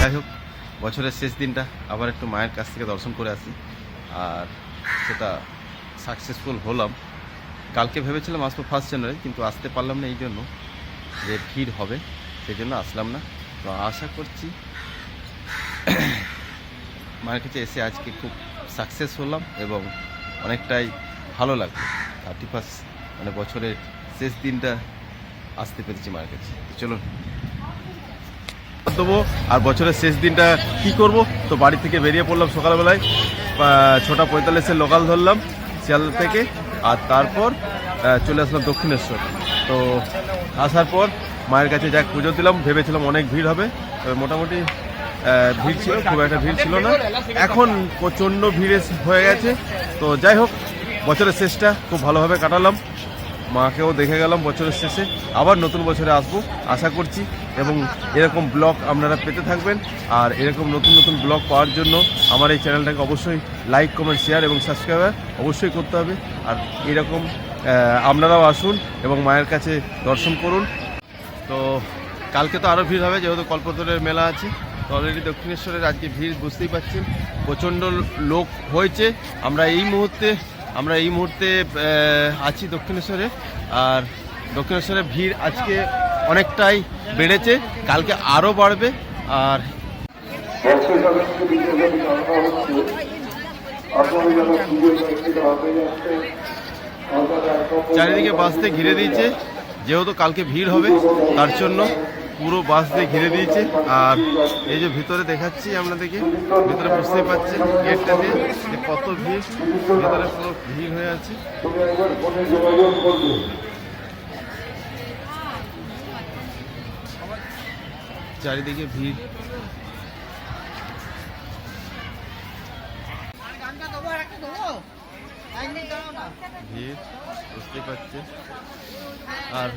যাই হোক বছরের শেষ দিনটা আবার একটু মায়ের কাছ থেকে দর্শন করে আসি। আর সেটা সাকসেসফুল হলাম। কালকে ভেবেছিলাম আসব ফার্স্ট জানুয়ারি কিন্তু আসতে পারলাম না এই জন্য যে ভিড় হবে সেই জন্য আসলাম না। তো আশা করছি মায়ের কাছে এসে আজকে খুব সাকসেস হলাম এবং অনেকটাই ভালো লাগল। থার্টি ফার্স্ট মানে বছরের শেষ দিনটা আসতে পেরেছি মায়ের কাছে। চলুন দেবো, আর বছরের শেষ দিনটা কি করব? তো বাড়ি থেকে বেরিয়ে পড়লাম সকালবেলায়। ছটা পঁয়তাল্লিশে লোকাল ধরলাম শিয়াল থেকে, আর তারপর চলে আসলাম দক্ষিণেশ্বর। তো আসার পর মায়ের কাছে যাক পুজো দিলাম, ভেবেছিলাম অনেক ভিড় হবে, তবে মোটামুটি ভিড় ছিল, খুব একটা ভিড় ছিল না। এখন প্রচণ্ড ভিড় হয়ে গেছে। তো যাই হোক, বছরের শেষটা খুব ভালোভাবে কাটালাম। মাকেও দেখে গেলাম বছরের শেষে। আবার নতুন বছরে আসব, আশা করছি। এবং এরকম ব্লগ আপনারা পেতে থাকবেন। আর এরকম নতুন নতুন ব্লগ পাওয়ার জন্য আমার এই চ্যানেলটাকে অবশ্যই লাইক কমেন্ট শেয়ার এবং সাবস্ক্রাইবার অবশ্যই করতে হবে। আর এরকম আপনারাও আসুন এবং মায়ের কাছে দর্শন করুন। তো কালকে তো আরও ভিড় হবে, যেহেতু কল্পতরের মেলা আছে। তো অলরেডি দক্ষিণেশ্বরের আজকে ভিড় বুঝতেই পারছেন। প্রচণ্ড লোক হয়েছে। আমরা এই মুহূর্তে আমরা এই মুহূর্তে আছি দক্ষিণেশ্বরে। আর দক্ষিণেশ্বরে ভিড় আজকে অনেকটাই বেড়েছে, কালকে আরও বাড়বে। আর চারিদিকে দিয়ে ঘিরে দিয়েছে, যেহেতু কালকে ভিড় হবে, তার জন্য পুরো বাস দিয়ে ঘিরে দিয়েছে। আর এই যে ভিতরে দেখাচ্ছি আপনাদেরকে, ভিতরে বুঝতেই পারছেন গেটটা দিয়ে কত ভিড়, ভিতরে পুরো ভিড় হয়ে আছে। চারিদিকে ভিড়। ভিড়, বুঝতেই পারছেন আর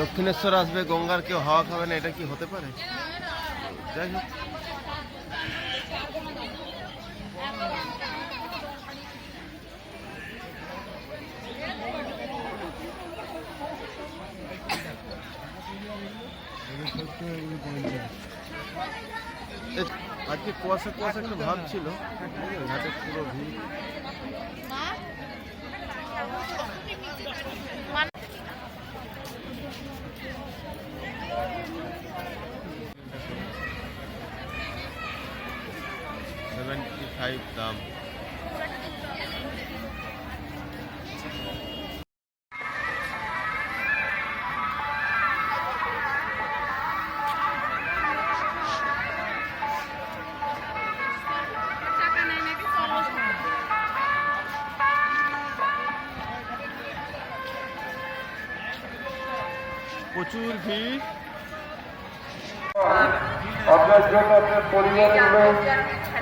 দক্ষিণেশ্বর আসবে, গঙ্গার কেউ হাওয়া খাবে না, এটা কি হতে পারে? যাই হোক। আজকে কুয়াশা কুয়াশা একটা ভাব ছিল। পুরো ভিড়। সেভেন্টি ফাইভ দাম প্রচুর ভিড় আপনার জন্য আপনার পরিবারের লোক বন্ধু গোবিন্দ রাজধানী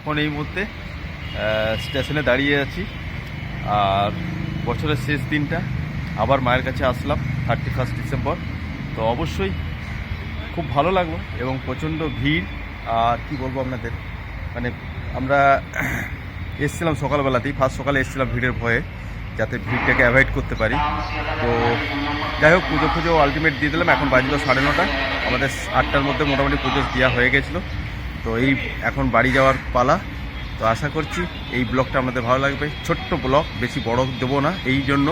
এখন এই মুহূর্তে স্টেশনে দাঁড়িয়ে আছি। আর বছরের শেষ দিনটা, আবার মায়ের কাছে আসলাম থার্টি ফার্স্ট ডিসেম্বর তো অবশ্যই খুব ভালো লাগল এবং প্রচণ্ড ভিড়। আর কি বলব আপনাদের? মানে আমরা এসছিলাম সকালবেলাতেই ফার্স্ট সকালে এসছিলাম ভিড়ের ভয়ে, যাতে ভিড়টাকে অ্যাভয়েড করতে পারি। তো যাই হোক পুজো ফুজো আলটিমেট দিয়ে দিলাম। এখন বাজলো সাড়ে নটা। আমাদের আটটার মধ্যে মোটামুটি পুজো দেওয়া হয়ে গেছিল। তো এই এখন বাড়ি যাওয়ার পালা। তো আশা করছি এই ব্লগটা আপনাদের ভালো লাগবে। ছোট্ট ব্লগ, বেশি বড় দেবো না। এই জন্য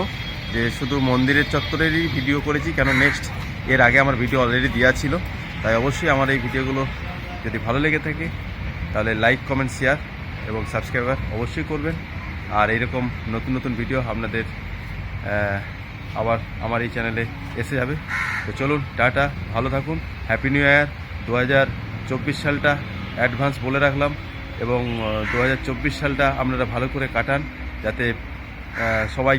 যে শুধু মন্দিরের চত্বরেরই ভিডিও করেছি, কেন নেক্সট এর আগে আমার ভিডিও অলরেডি দেওয়া ছিল। তাই অবশ্যই আমার এই ভিডিওগুলো যদি ভালো লেগে থাকে, তাহলে লাইক কমেন্ট শেয়ার এবং সাবস্ক্রাইবার অবশ্যই করবেন। আর এইরকম নতুন নতুন ভিডিও আপনাদের আবার আমার এই চ্যানেলে এসে যাবে। তো চলুন, টাটা, ভালো থাকুন। হ্যাপি নিউ ইয়ার দু হাজার চব্বিশ সালটা অ্যাডভান্স বলে রাখলাম এবং দু হাজার চব্বিশ সালটা আপনারা ভালো করে কাটান যাতে সবাই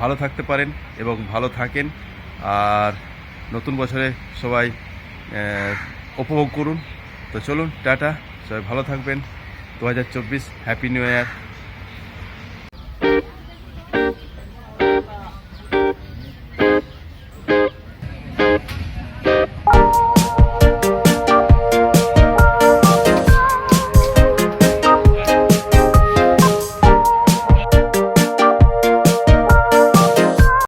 ভালো থাকতে পারেন এবং ভালো থাকেন। আর নতুন বছরে সবাই উপভোগ করুন। তো চলুন, টাটা, সবাই ভালো থাকবেন। দু হাজার চব্বিশ হ্যাপি নিউ ইয়ার